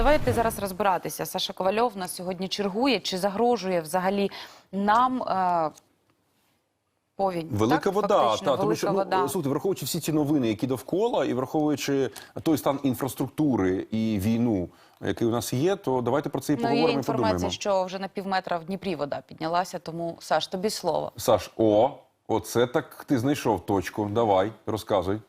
давайте зараз розбиратися. Саша Ковальов нас сьогодні чергує. Чи загрожує взагалі нам е, повінь? Велика так? вода, Фактично, та тому велика що вода. ну слухайте, враховуючи всі ці новини, які довкола, і враховуючи той стан інфраструктури і війну, який у нас є, то давайте про це і Ну, поговоримо. є і інформація, подумаємо. що вже на пів метра в Дніпрі вода піднялася, тому Саш, тобі слово. Саш, о, оце так ти знайшов точку. Давай, розказуй.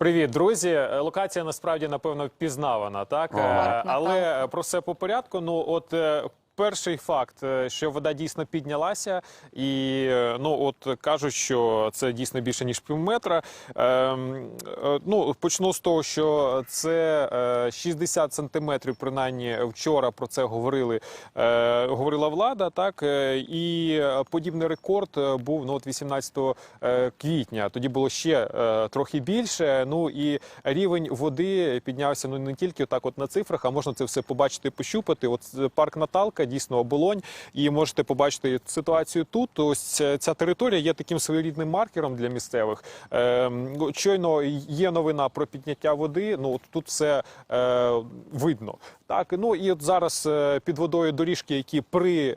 Привіт, друзі. Е, Локація насправді напевно впізнавана, так Ага. Е, але е, про все по порядку. Ну, от е, перший факт, е, що вода дійсно піднялася, і е, ну от кажуть, що це дійсно більше ніж пів метра. Ем, е, ну почну з того, що це е, 60 сантиметрів. Принаймні вчора про це говорили. е, Говорила влада, так і подібний рекорд був ну от 18 е, квітня. Тоді було ще трохи більше. Ну і рівень води піднявся ну не тільки так, от на цифрах, а можна це все побачити, пощупати. От парк Наталка, дійсно оболонь, і можете побачити ситуацію тут. Ось е, ця територія є таким своєрідним маркером для місцевих. Е, ну, щойно є новина про підняття води. Ну тут все е, видно. Так, ну і от зараз е, під водою доріжки, які при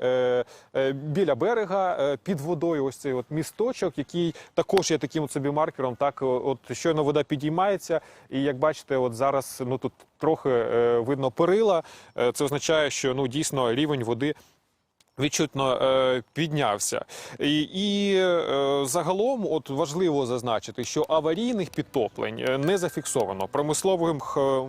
біля берега, під водою, ось цей от місточок, який також є таким от собі маркером. Так, от щойно вода підіймається, і як бачите, от зараз ну тут трохи е, видно перила. Е, це означає, що ну дійсно рівень води. Відчутно е, піднявся, і, і е, загалом, от важливо зазначити, що аварійних підтоплень е, не зафіксовано. Промисловим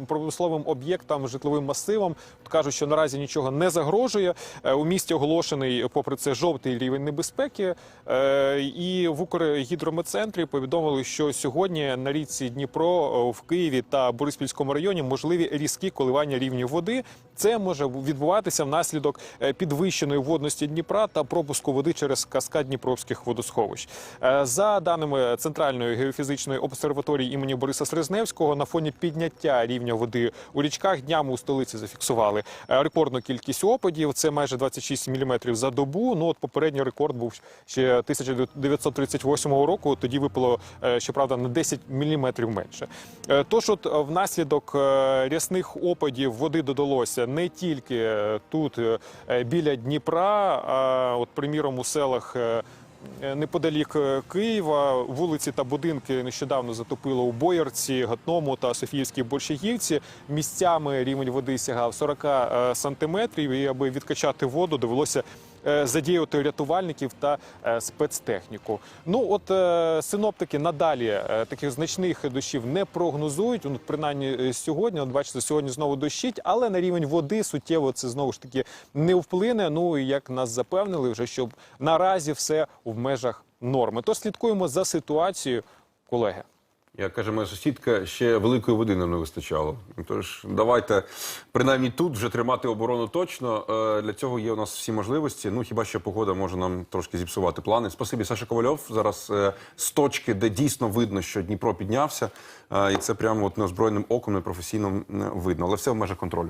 промисловим об'єктам, житловим масивам от кажуть, що наразі нічого не загрожує. У місті оголошений, попри це, жовтий рівень небезпеки. І в Укргідрометцентрі повідомили, що сьогодні на річці Дніпро в Києві та Бориспільському районі можливі різкі коливання рівнів води. Це може відбуватися внаслідок підвищеної водності Дніпра та пропуску води через каскад Дніпровських водосховищ. Е, За даними Центральної геофізичної обсерваторії імені Бориса Срезневського, на фоні підняття рівня води у річках днями у столиці зафіксували е, рекордну кількість опадів. Це майже 26 мм за добу. Ну от попередній рекорд був ще 1938 року. Тоді випало е, щоправда на 10 мм менше. Тож, от внаслідок рясних опадів води додалося не тільки тут біля Дніпра, а от приміром у селах. Е, Неподалік е, Києва вулиці та будинки нещодавно затопило у Боярці, Гатному та Софіївській Борщагівці. Місцями рівень води сягав 40 е, сантиметрів. І аби відкачати воду, довелося задіяти рятувальників та спецтехніку. Ну от синоптики надалі таких значних дощів не прогнозують. Ну, принаймні сьогодні, от бачите, сьогодні знову дощить, але на рівень води суттєво це знову ж таки не вплине. Ну і як нас запевнили, вже щоб наразі все в межах норми. То слідкуємо за ситуацією, колеги. Як каже моя сусідка, ще великої води нам не вистачало. Тож давайте принаймні тут вже тримати оборону точно. Е, Для цього є у нас всі можливості. Ну хіба що погода може нам трошки зіпсувати плани. Спасибі, Саша Ковальов. Зараз е, з точки, де дійсно видно, що Дніпро піднявся, Е, і це прямо от неозброєним оком непрофесійно видно, але все в межах контролю.